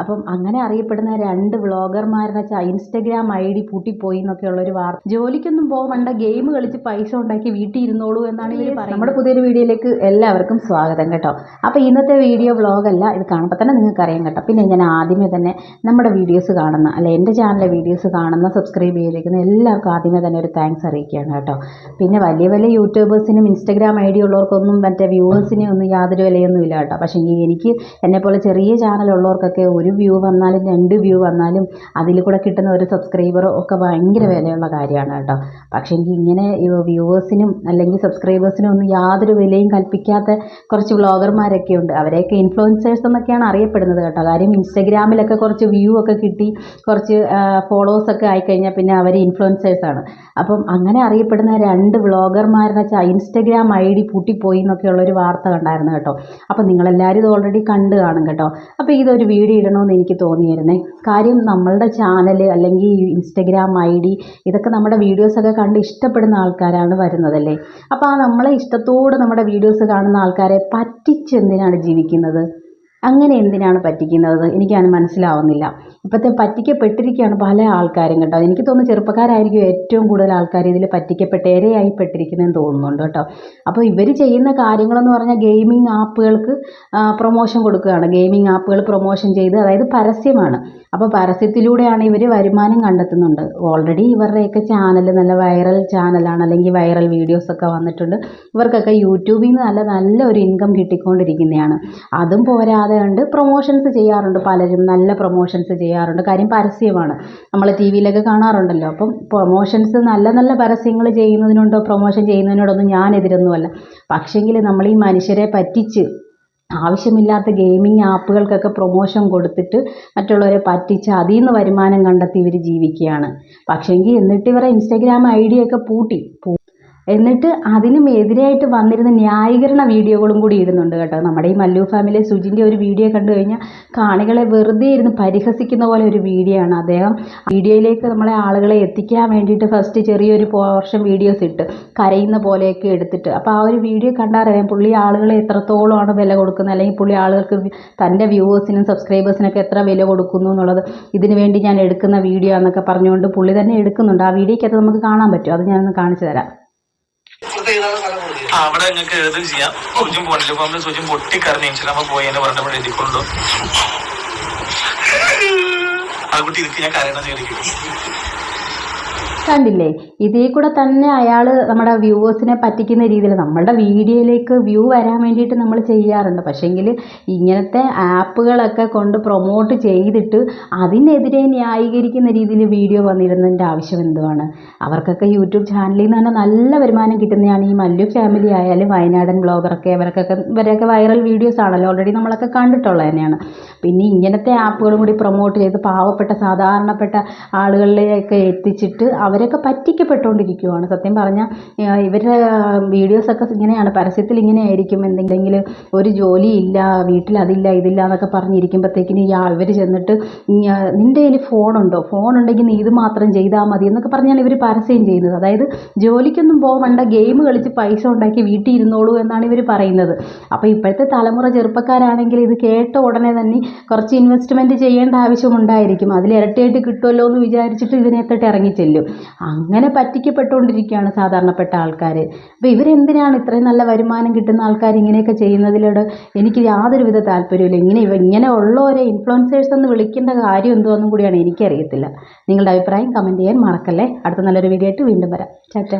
അപ്പം അങ്ങനെ അറിയപ്പെടുന്ന രണ്ട് വ്ളോഗർമാരുടെ ഇൻസ്റ്റഗ്രാം ഐ ഡി പൂട്ടിപ്പോയി എന്നൊക്കെയുള്ള ഒരു വാർത്ത ജോലിക്കൊന്നും പോകണ്ട ഗെയിം കളിച്ച് പൈസ ഉണ്ടാക്കി വീട്ടിൽ ഇരുന്നോളൂ എന്നാണ് ഇവർ പറയുന്നത്. നമ്മുടെ പുതിയൊരു വീഡിയോയിലേക്ക് എല്ലാവർക്കും സ്വാഗതം കേട്ടോ. അപ്പോൾ ഇന്നത്തെ വീഡിയോ വ്ളോഗല്ല ഇത് കാണുമ്പോൾ തന്നെ നിങ്ങൾക്ക് അറിയാം കേട്ടോ. പിന്നെ ഞാൻ ആദ്യമേ തന്നെ നമ്മുടെ വീഡിയോസ് കാണുന്ന അല്ല എന്റെ ചാനലിലെ വീഡിയോസ് കാണുന്ന സബ്സ്ക്രൈബ് ചെയ്തിരിക്കുന്ന എല്ലാവർക്കും ആദ്യമേ തന്നെ ഒരു താങ്ക്സ് അറിയിക്കുകയാണ് കേട്ടോ. പിന്നെ വലിയ വലിയ യൂട്യൂബേഴ്സിനും ഇൻസ്റ്റഗ്രാം ഐ ഡി ഉള്ളവർക്കൊന്നും മറ്റേ വ്യൂവേഴ്സിനെ ഒന്നും യാതൊരു വിലയൊന്നും ഇല്ല കേട്ടോ. പക്ഷേ എനിക്ക് എന്നെപ്പോലെ ചെറിയ ചാനലുള്ളവർക്കൊക്കെ ഒരു വ്യൂ വന്നാലും രണ്ട് വ്യൂ വന്നാലും അതിൽ കൂടെ കിട്ടുന്ന ഒരു സബ്സ്ക്രൈബറോ ഒക്കെ ഭയങ്കര വിലയുള്ള കാര്യമാണ് കേട്ടോ. പക്ഷേ എങ്കിൽ ഇങ്ങനെ വ്യൂവേഴ്സിനും അല്ലെങ്കിൽ സബ്സ്ക്രൈബേഴ്സിനും ഒന്നും യാതൊരു വിലയും കൽപ്പിക്കാത്ത കുറച്ച് വ്ളോഗർമാരൊക്കെ ഉണ്ട്. അവരെയൊക്കെ ഇൻഫ്ലുവൻസേഴ്സ് എന്നൊക്കെയാണ് അറിയപ്പെടുന്നത് കേട്ടോ. കാര്യം ഇൻസ്റ്റഗ്രാമിലൊക്കെ കുറച്ച് വ്യൂ ഒക്കെ കിട്ടി കുറച്ച് ഫോളോവേഴ്സൊക്കെ ആയിക്കഴിഞ്ഞാൽ പിന്നെ അവർ ഇൻഫ്ലുവൻസേഴ്സാണ് അപ്പം അങ്ങനെ അറിയപ്പെടുന്ന രണ്ട് വ്ളോഗർമാരുടെ ഇൻസ്റ്റഗ്രാം ഐ ഡി പൂട്ടിപ്പോയി എന്നൊക്കെയുള്ള ഒരു വാർത്ത കണ്ടായിരുന്നു കേട്ടോ. അപ്പം നിങ്ങളെല്ലാവരും ഇത് ഓൾറെഡി കണ്ടു കാണും കേട്ടോ. അപ്പോൾ ഇതൊരു വീഡിയോ ഇടണമെന്ന് എനിക്ക് തോന്നിയിരുന്നേ കാര്യം നമ്മളുടെ ചാനൽ അല്ലെങ്കിൽ ഇൻസ്റ്റഗ്രാം ഐ ഡി ഇതൊക്കെ നമ്മുടെ വീഡിയോസൊക്കെ കണ്ട് ഇഷ്ടപ്പെടുന്ന ആൾക്കാരാണ് വരുന്നതല്ലേ? അപ്പോൾ ആ നമ്മളെ ഇഷ്ടത്തോടെ നമ്മുടെ വീഡിയോസ് കാണുന്ന ആൾക്കാരെ പറ്റിച്ചെന്തിനാണ് ജീവിക്കുന്നത്? അങ്ങനെ എന്തിനാണ് പറ്റിക്കുന്നത്? എനിക്കത് മനസ്സിലാവുന്നില്ല. ഇപ്പോഴത്തെ പറ്റിക്കപ്പെട്ടിരിക്കുകയാണ് പല ആൾക്കാരും കേട്ടോ. എനിക്ക് തോന്നുന്നു ചെറുപ്പക്കാരായിരിക്കും ഏറ്റവും കൂടുതൽ ആൾക്കാർ ഇതിൽ പറ്റിക്കപ്പെട്ട് ഇരയായി പെട്ടിരിക്കുന്നതെന്ന് തോന്നുന്നുണ്ട് കേട്ടോ. അപ്പോൾ ഇവർ ചെയ്യുന്ന കാര്യങ്ങളെന്ന് പറഞ്ഞാൽ ഗെയിമിംഗ് ആപ്പുകൾക്ക് പ്രൊമോഷൻ കൊടുക്കുകയാണ്. ഗെയിമിംഗ് ആപ്പുകൾ പ്രൊമോഷൻ ചെയ്ത് അതായത് പരസ്യമാണ്. അപ്പോൾ പരസ്യത്തിലൂടെയാണ് ഇവർ വരുമാനം കണ്ടെത്തുന്നുണ്ട്. ഓൾറെഡി ഇവരുടെയൊക്കെ ചാനൽ നല്ല വൈറൽ ചാനലാണ് അല്ലെങ്കിൽ വൈറൽ വീഡിയോസൊക്കെ വന്നിട്ടുണ്ട്. ഇവർക്കൊക്കെ യൂട്യൂബിൽ നിന്ന് നല്ല നല്ല ഒരു ഇൻകം കിട്ടിക്കൊണ്ടിരിക്കുന്നതാണ്. അതും പോരാതെ കണ്ട് പ്രൊമോഷൻസ് ചെയ്യാറുണ്ട് പലരും. നല്ല പ്രൊമോഷൻസ് ചെയ്യാറുണ്ട്. കാര്യം പരസ്യമാണ്. നമ്മൾ ടി വിയിലൊക്കെ കാണാറുണ്ടല്ലോ. അപ്പം പ്രൊമോഷൻസ് നല്ല നല്ല പരസ്യങ്ങൾ ചെയ്യുന്നതിനുണ്ടോ പ്രൊമോഷൻ ചെയ്യുന്നതിനോടൊന്നും ഞാൻ എതിരൊന്നുമല്ല പക്ഷേങ്കിൽ നമ്മൾ ഈ മനുഷ്യരെ പറ്റിച്ച് ആവശ്യമില്ലാത്ത ഗെയിമിംഗ് ആപ്പുകൾക്കൊക്കെ പ്രൊമോഷൻ കൊടുത്തിട്ട് മറ്റുള്ളവരെ പറ്റിച്ച് അതിൽ നിന്ന് വരുമാനം കണ്ടെത്തി ഇവർ ജീവിക്കുകയാണ്. പക്ഷേങ്കിൽ എന്നിട്ട് ഇവരെ ഇൻസ്റ്റാഗ്രാം ഐ ഡി ഒക്കെ പൂട്ടി. എന്നിട്ട് അതിനും എതിരായിട്ട് വന്നിരുന്ന ന്യായീകരണ വീഡിയോകളും കൂടി ഇടുന്നുണ്ട് കേട്ടോ. നമ്മുടെ ഈ മല്ലു ഫാമിലി സുജിന്റെ ഒരു വീഡിയോ കണ്ടു കഴിഞ്ഞാൽ കാണികളെ വെറുതെ ഇരുന്ന് പരിഹസിക്കുന്ന പോലെ ഒരു വീഡിയോ ആണ്. അദ്ദേഹം വീഡിയോയിലേക്ക് നമ്മളെ ആളുകളെ എത്തിക്കാൻ വേണ്ടിയിട്ട് ഫസ്റ്റ് ചെറിയൊരു പോർഷൻ വീഡിയോസ് ഇട്ട് കരയുന്ന പോലെയൊക്കെ എടുത്തിട്ട്. അപ്പോൾ ആ ഒരു വീഡിയോ കണ്ടാറിയാം പുള്ളി ആളുകളെ എത്രത്തോളമാണ് വില കൊടുക്കുന്നത്. അല്ലെങ്കിൽ പുള്ളി ആളുകൾക്ക് തന്റെ വ്യൂവേഴ്സിനും സബ്സ്ക്രൈബേഴ്സിനൊക്കെ എത്ര വില കൊടുക്കുന്നു എന്നുള്ളത് ഇതിനു വേണ്ടി ഞാൻ എടുക്കുന്ന വീഡിയോ എന്നൊക്കെ പറഞ്ഞുകൊണ്ട് പുള്ളി തന്നെ എടുക്കുന്നുണ്ട്. ആ വീഡിയോയ്ക്കകത്ത് നമുക്ക് കാണാൻ പറ്റും. അത് ഞാനൊന്ന് കാണിച്ചു തരാം. അവിടെ നിങ്ങൾക്ക് എഴുതും ചെയ്യാം. സൂചിയും പോണില്ല അപ്പൊ നമ്മൾ സൂചിയും പൊട്ടിക്കറിഞ്ഞ ഇൻഷുറൻസ് പോയി എന്ന് പറഞ്ഞപ്പോൾ എഴുതിക്കൊണ്ടു ആ കുട്ടി ഇരിക്കും ഞാൻ കരയണം ചോദിക്കും കണ്ടില്ലേ? ഇതേ കൂടെ തന്നെ അയാൾ നമ്മുടെ വ്യൂവേഴ്സിനെ പറ്റിക്കുന്ന രീതിയിൽ നമ്മളുടെ വീഡിയോയിലേക്ക് വ്യൂ വരാൻ വേണ്ടിയിട്ട് നമ്മൾ ചെയ്യാറുണ്ട്. പക്ഷേങ്കിൽ ഇങ്ങനത്തെ ആപ്പുകളൊക്കെ കൊണ്ട് പ്രൊമോട്ട് ചെയ്തിട്ട് അതിനെതിരെ ന്യായീകരിക്കുന്ന രീതിയിൽ വീഡിയോ വന്നിരുന്നതിന്റെ ആവശ്യം എന്തുവാണ്? അവർക്കൊക്കെ യൂട്യൂബ് ചാനലിൽ നിന്ന് തന്നെ നല്ല വരുമാനം കിട്ടുന്നതാണ് ഈ മല്ലു ഫാമിലി ആയാലും വയനാടൻ ബ്ലോഗറൊക്കെ ഇവർക്കൊക്കെ ഇവരൊക്കെ വൈറൽ വീഡിയോസ് ആണല്ലോ ഓൾറെഡി നമ്മളൊക്കെ കണ്ടിട്ടുള്ളത് തന്നെയാണ്. പിന്നെ ഇങ്ങനത്തെ ആപ്പുകളും കൂടി പ്രൊമോട്ട് ചെയ്ത് പാവപ്പെട്ട സാധാരണപ്പെട്ട ആളുകളിലേക്ക് എത്തിച്ചിട്ട് അവരൊക്കെ പറ്റിക്കപ്പെട്ടുകൊണ്ടിരിക്കുകയാണ് സത്യം പറഞ്ഞാൽ ഇവരുടെ വീഡിയോസൊക്കെ ഇങ്ങനെയാണ്. പരസ്യത്തിൽ ഇങ്ങനെയായിരിക്കും. എന്തെങ്കിലും ഒരു ജോലി ഇല്ല വീട്ടിൽ അതില്ല ഇതില്ല എന്നൊക്കെ പറഞ്ഞിരിക്കുമ്പോഴത്തേക്കിന് ഈ ഇവർ ചെന്നിട്ട് നിന്റെ കയ്യിൽ ഫോണുണ്ടോ? ഫോൺ ഉണ്ടെങ്കിൽ നീ ഇത് മാത്രം ചെയ്താൽ മതി എന്നൊക്കെ പറഞ്ഞാണ് ഇവർ പരസ്യം ചെയ്യുന്നത്. അതായത് ജോലിക്കൊന്നും പോകണ്ട ഗെയിം കളിച്ച് പൈസ ഉണ്ടാക്കി വീട്ടിൽ ഇരുന്നോളൂ എന്നാണ് ഇവർ പറയുന്നത്. അപ്പോൾ ഇപ്പോഴത്തെ തലമുറ ചെറുപ്പക്കാരാണെങ്കിൽ ഇത് കേട്ട ഉടനെ തന്നെ കുറച്ച് ഇൻവെസ്റ്റ്മെന്റ് ചെയ്യേണ്ട ആവശ്യമുണ്ടായിരിക്കും അതിൽ ഇരട്ടിയായിട്ട് കിട്ടുമല്ലോ എന്ന് വിചാരിച്ചിട്ട് ഇറങ്ങി ഇറങ്ങിച്ചെല്ലും. അങ്ങനെ പറ്റിക്കപ്പെട്ടുകൊണ്ടിരിക്കുകയാണ് സാധാരണപ്പെട്ട ആൾക്കാർ അപ്പോൾ ഇവരെന്തിനാണ് ഇത്രയും നല്ല വരുമാനം കിട്ടുന്ന ആൾക്കാർ ഇങ്ങനെയൊക്കെ ചെയ്യുന്നതിലോട് എനിക്ക് യാതൊരു വിധ താല്പര്യമില്ല ഇങ്ങനെ ഇവ ഇങ്ങനെ ഉള്ളവരെ ഇൻഫ്ലുവൻസേഴ്സ് എന്ന് വിളിക്കേണ്ട കാര്യം എന്തോന്നും കൂടിയാണ് എനിക്കറിയത്തില്ല. നിങ്ങളുടെ അഭിപ്രായം കമന്റ് ചെയ്യാൻ മറക്കല്ലേ? അടുത്ത നല്ലൊരു വീഡിയോ ആയിട്ട് വീണ്ടും വരാം. ചാറ്റ